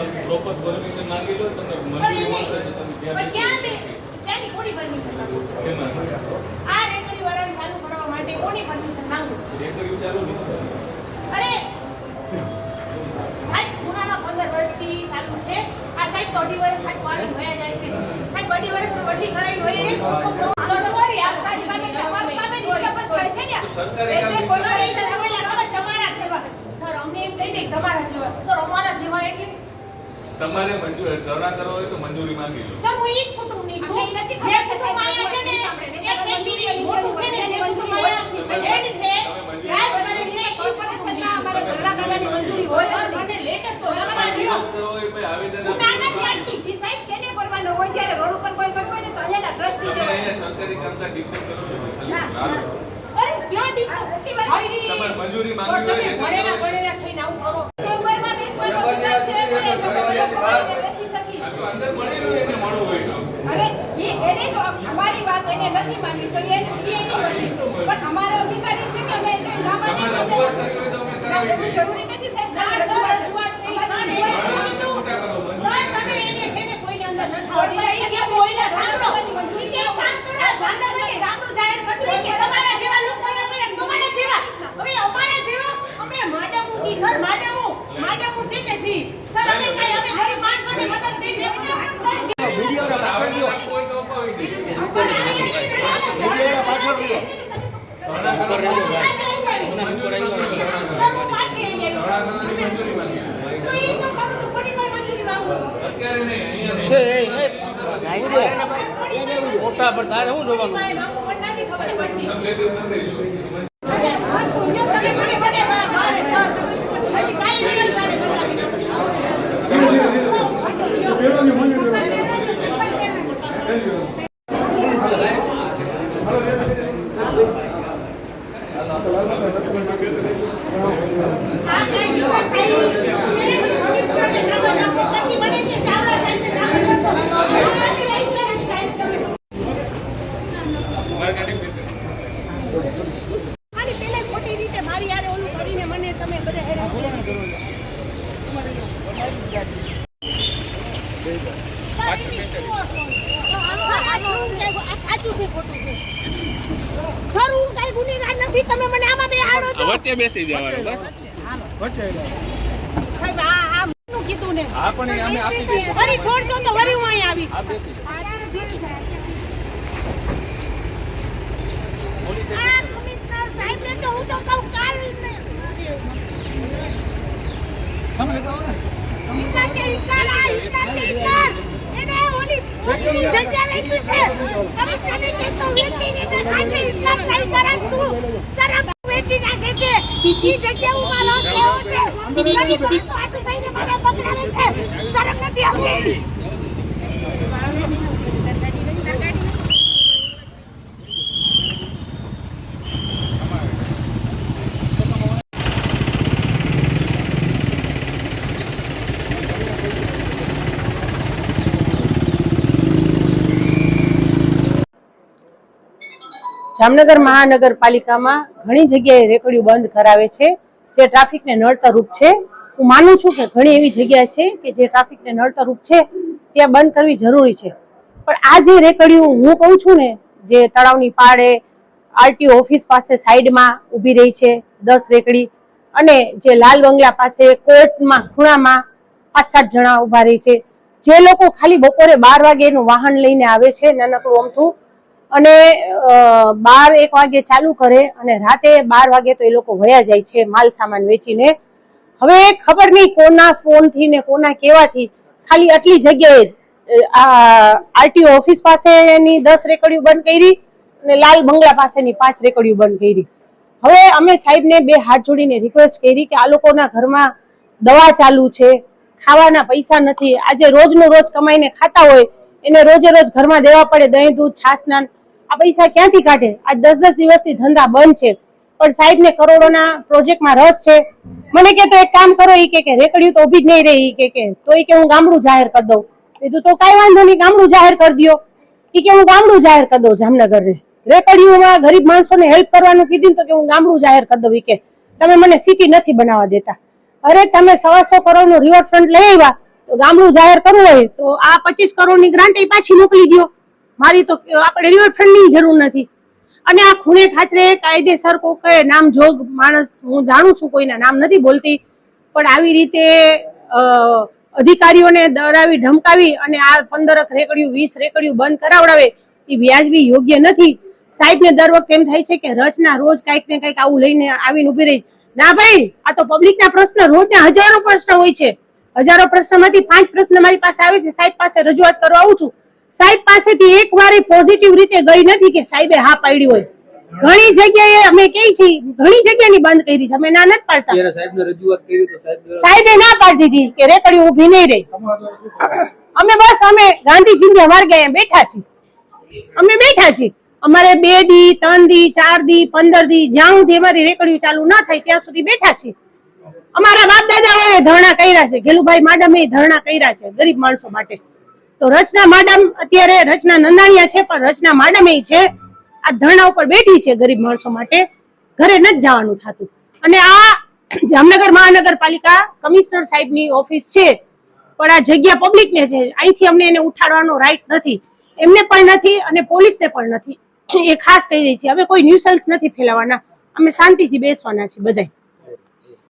તમે proper permission માંગી લો તમને પણ મંજૂરી એમ તો તમે પણ ત્યાં ક્યાં બે ત્યાંની કોની પરમિશન માંગુ? આ રેકડી વાળાને ચાલુ કરવા માટે કોની પરમિશન માંગો? રેકડી ચાલુ નહીં અરે! સાહેબ પુનામાં પંદર વર્ષથી ચાલુ છે. આ સાહેબ અઢી વર્ષ સાહેબ વાળી વયા જાય છે. સાહેબ અઢી વર્ષ બદલી કરાઈ હોય એ સોરી આ તારી પાસે અમારું કામ disturbance થાય છે ને? સરકારે કામ કોઈ તમારા જેવા. સર અમને એમ કહી દે તમારા જેવા. સર અમારા જેવા એટલે તમારે મંજૂર ઝરણા કરવા હોય તો મંજૂરી માંગી લો. સર હું ઈ જ કુટુંબની છું. જે ખબર કુટુંબ આયા છે ને એક વ્યક્તિ મોટું છે ને જે કુટુંબ આયા હેડ છે રાજ કરે છે ઈ વખત સત્તા અમારે ઝરણા કરવાની મંજૂરી હોય. મને લેટર તો લખવા દો. આવેદન હું નાના પાર્ટી પ્લાન્ટની કેને કરવાનો હોય? જ્યારે રોડ ઉપર કોઈ કરતો હોય ને તો અહીંયાના ટ્રસ્ટી જે હોય સરકારી કામકાજ ડિસ્ટર્બ કરો છો ખાલી અરે ક્યાં ડિસ્ટર્બ તમારે મંજૂરી માંગવી હોય ભણેલા ભણેલા થઈને આવું કરો ચેમ્બરમાં બેસવાનો અધિકાર છે, પણ એ લોકો લોકો બેસી શકીએ. આ તો અંદર મળી લો એને મળવું હોય તો અરે એ એને જો અમારી વાત એને નથી માનવી તો એ એ એની મરજી પણ અમારો અધિકાર છે કે અમે એને અમે ના, કરાવી જરૂરી નથી સાહેબ ના, તમે સર, રજૂઆત રજૂઆત થઈ. અમારી સર, રજૂઆત એને નથી. કીધું. મોટા કરો, મંજૂરી સર, તમે એને છે ને કોઈને અંદર નથી આવવા દીધા. એ કે કોઈના સાંભળો. એ કે કામ કરો, જાનવરને ગામનું જાહેર કરતું હોય કે તમારા જેવા લોકો અહીંયા પડ્યા, તમારા જેવા. હવે અમારા જેવા, અમે માડમું જી, સર, માડમું. માડમું છે કે જી. સર, અમે કાંઈ અમે ગરીબ માણસોને મદદ કરી છે. વીડિયો પાછળ ગયો આપવું હોય તો અપાવી દઈએ. વીડિયો પાછળ ગયો ઝઘડા ઉપર રહેજો ભાઈ. સર, ઉપર આવી ગયો. હું પાછી આવી ઝઘડા આવી. કરવાની મંજૂરી માંગી લો. તો એ તો કરું છું, કોની પાસે મંજૂરી માંગુ? અત્યારે નહીં અહીંયા છે નહીં. એ, એ મોટા પર તારે શું જોવાનું કોની પાસે માંગુ પણ નથી ખબર પડતી. તમે લેતી નથી જો. તમે મને મને મારે સર હજી કાંઈ નહીં સારે બતાવી પછી મને કે ચાવડા સાહેબ માર્કેટિંગ વિશે. આની પહેલા ખોટી રીતે મારી યારે ઓલું કરીને મને તમે બધા હેરાન કર્યા. સાચું છે ખોટું છે સર હું કઈ નથી તમે મને આમાં બે આડો છો. વચ્ચે બેસી જવાનું બસ. સાહેબ આ આ નું કીધું ને. હા, પણ એ અમે આપી દઈશું. વળી છોડજો તો વળી હું અહીં આવીશ આ કમિશનર સાહેબને તો હું તો કહું કાલ ને- ઈટલા છે, ઈટલા લા, ઈટલા છે, ઈટલા. એને ઓલી ઓલી જગ્યા લખી છે. કમિશનરને કે તું વેચીને ને ખાજે, ઈટલા સહી કરે તું. સરમ વેચી નાખે છે. ઈ જગ્યા ઉપર લોક લેવો છે. ગરીબ માણસો હાથું થઈને મને પકડાવે છે. શરમ નથી આવતી. જામનગર મહાનગરપાલિકામાં ઘણી જગ્યાએ રેકડીઓ બંધ કરાવે છે, જે ટ્રાફિકને નડતરરૂપ છે. હું માનું છું કે ઘણી એવી જગ્યા છે કે જે ટ્રાફિકને નડતરરૂપ છે, ત્યાં બંધ કરવી જરૂરી છે. પણ આ જે રેકડીઓ હું કહું છું ને, જે તળાવની પાળે આરટીઓ ઓફિસ પાસે સાઈડમાં ઊભી રહી છે, દસ રેકડી, અને જે લાલ બંગલા પાસે કોર્ટમાં, ખૂણામાં પાંચ સાત જણા ઊભા રહી છે. જે લોકો ખાલી બપોરે બાર વાગે એનું વાહન લઈને આવે છે, નાનકડું અમથું અને બાર એક વાગે ચાલુ કરે અને રાતે બાર વાગે તો એ લોકો વયા જાય છે માલ સામાન વેચીને. હવે ખબર નહીં કોના ફોનથી ને કોના કેવાથી. ખાલી આટલી જગ્યાએ જ આ આરટીઓ ઓફિસ પાસેની દસ રેકડીઓ બંધ કરી અને લાલ બંગલા પાસેની પાંચ રેકડીઓ બંધ કરી. હવે અમે સાહેબને બે હાથ જોડીને રિક્વેસ્ટ કરી કે આ લોકોના ઘરમાં દવા ચાલુ છે, ખાવાના પૈસા નથી. આજે રોજનું રોજ કમાઈને ખાતા હોય, એને રોજે રોજ ઘરમાં દેવા પડે દહીં, દૂધ, છાસ, નાન આ પૈસા ક્યાંથી કાઢે? આજ દસ દસ દિવસથી ધંધા બંધ છે. પણ સાહેબ ને કરોડોના પ્રોજેક્ટમાં રસ છે. મને કે તો એક કામ કરો એ કે રેકડીઓ તો ઊભી જ નહીં રહી કે કે. તો એ કે હું ગામડું જાહેર કરી દઉં. કીધું, તો કાંઈ વાંધો નહીં, ગામડું જાહેર કરી દો એ કે, હું ગામડું જાહેર કરી દઉં જામનગરને. રેકડીઓમાં ગરીબ માણસોને હેલ્પ કરવાનું કીધું તો કે હું ગામડું જાહેર કરી દઉં એ કે. તમે મને સિટી નથી બનાવવા દેતા. અરે, તમે સવાસો કરોડનું રિવરફ્રન્ટ લઈ આવ્યા, તો ગામડું જાહેર કરવું હોય, તો આ પચીસ કરોડની ગ્રાન્ટ એ પાછી મોકલી દો મારી તો આપણે રિવરફ્રન્ટની જરૂર નથી. અને આ ખૂણે ખાચરે કાયદેસર કોઈ નામ જોગ માણસ, હું જાણું છું કોઈના નામ નથી બોલતી, પણ આવી રીતે અધિકારીઓને ડરાવી, ધમકાવી અને આ પંદરક રેકડિયું, વીસ રેકડિયું બંધ કરાવડાવે, એ વ્યાજબી યોગ્ય નથી. સાહેબને દર વખતે એમ થાય છે કે રચના રોજ કાંઈક ને કાંઈક આવું લઈને આવીને ઊભી રહી. ના ભાઈ, આ તો પબ્લિકના પ્રશ્ન, રોજના હજારો પ્રશ્ન હોય છે. હજારો પ્રશ્નમાંથી પાંચ પ્રશ્ન મારી પાસે આવે છે. સાહેબ પાસે રજૂઆત કરવા આવું છું. સાહેબ પાસેથી એક વાર પોઝિટિવ રીતે ગઈ નથી કે સાહેબે હા પાડી હોય. ઘણી જગ્યાએ અમે કહી છીએ ઘણી જગ્યાની બંધ કરી છે અમે ના નથી પાડતા. સાહેબ ના પાડી દીધી કે રેકડી ઊભી નહીં રહી. અમે બસ અમે ગાંધીજી માર્ગે બેઠા છીએ. અમે બેઠા છીએ. અમારે બે દી ત્રણ દી ચાર દી પંદર દી જ્યાં સુધી અમારી રેકડીઓ ચાલુ ના થાય ત્યાં સુધી બેઠા છીએ. અમારા બાપ દાદાઓએ ધરણા કર્યા છે. ગેલુભાઈ માડમે ધરણા કર્યા છે ગરીબ માણસો માટે. તો રચના માડમ અત્યારે રચના નંદાણીયા છે, પણ રચના માડમે છે, આ ધરણા ઉપર બેઠી છે ગરીબ માણસો માટે. ઘરે નથી જવાનું થતું. અને આ જામનગર મહાનગરપાલિકા કમિશનર સાહેબની ઓફિસ છે, પણ આ જગ્યા પબ્લિકને છે, અહીંથી અમને એને ઉઠાડવાનો રાઈટ નથી. એમને પણ નથી અને પોલીસને પણ નથી. એ ખાસ કહી દઈ છે, હવે કોઈ ન્યુસન્સ નથી ફેલાવાના. અમે શાંતિથી બેસવાના છીએ બધાય.